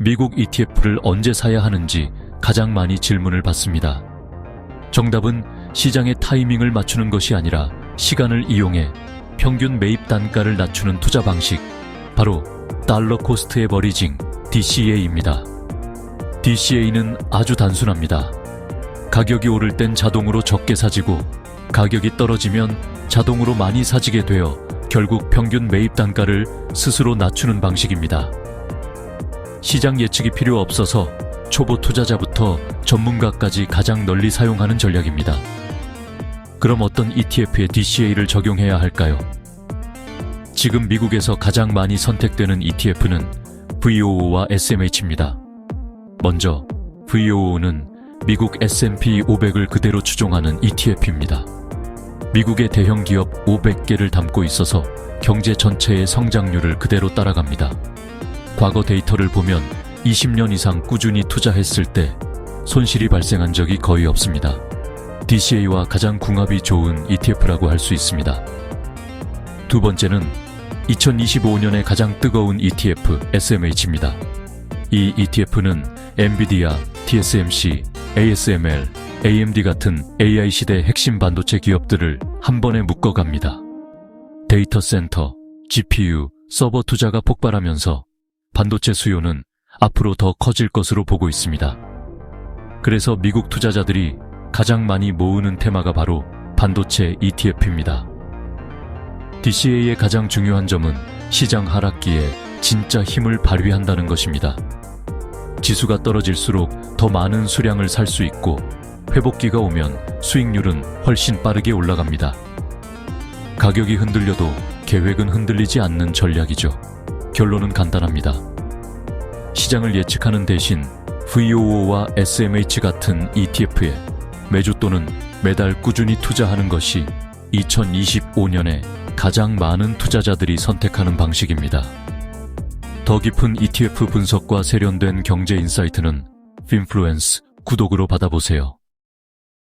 미국 ETF를 언제 사야 하는지 가장 많이 질문을 받습니다. 정답은 시장의 타이밍을 맞추는 것이 아니라 시간을 이용해 평균 매입 단가를 낮추는 투자 방식, 바로 달러 코스트 에버리징 DCA입니다. DCA는 아주 단순합니다. 가격이 오를 땐 자동으로 적게 사지고 가격이 떨어지면 자동으로 많이 사지게 되어 결국 평균 매입 단가를 스스로 낮추는 방식입니다. 시장 예측이 필요 없어서 초보 투자자부터 전문가까지 가장 널리 사용하는 전략입니다. 그럼 어떤 ETF에 DCA를 적용해야 할까요? 지금 미국에서 가장 많이 선택되는 ETF는 VOO와 SMH입니다. 먼저 VOO는 미국 S&P 500을 그대로 추종하는 ETF입니다. 미국의 대형 기업 500개를 담고 있어서 경제 전체의 성장률을 그대로 따라갑니다. 과거 데이터를 보면 20년 이상 꾸준히 투자했을 때 손실이 발생한 적이 거의 없습니다. DCA와 가장 궁합이 좋은 ETF라고 할 수 있습니다. 두 번째는 2025년에 가장 뜨거운 ETF SMH입니다. 이 ETF는 엔비디아, TSMC, ASML, AMD 같은 AI 시대 핵심 반도체 기업들을 한 번에 묶어갑니다. 데이터 센터, GPU, 서버 투자가 폭발하면서 반도체 수요는 앞으로 더 커질 것으로 보고 있습니다. 그래서 미국 투자자들이 가장 많이 모으는 테마가 바로 반도체 ETF입니다. DCA의 가장 중요한 점은 시장 하락기에 진짜 힘을 발휘한다는 것입니다. 지수가 떨어질수록 더 많은 수량을 살 수 있고 회복기가 오면 수익률은 훨씬 빠르게 올라갑니다. 가격이 흔들려도 계획은 흔들리지 않는 전략이죠. 결론은 간단합니다. 시장을 예측하는 대신 VOO와 SMH 같은 ETF에 매주 또는 매달 꾸준히 투자하는 것이 2025년에 가장 많은 투자자들이 선택하는 방식입니다. 더 깊은 ETF 분석과 세련된 경제 인사이트는 핀플루엔스 구독으로 받아보세요.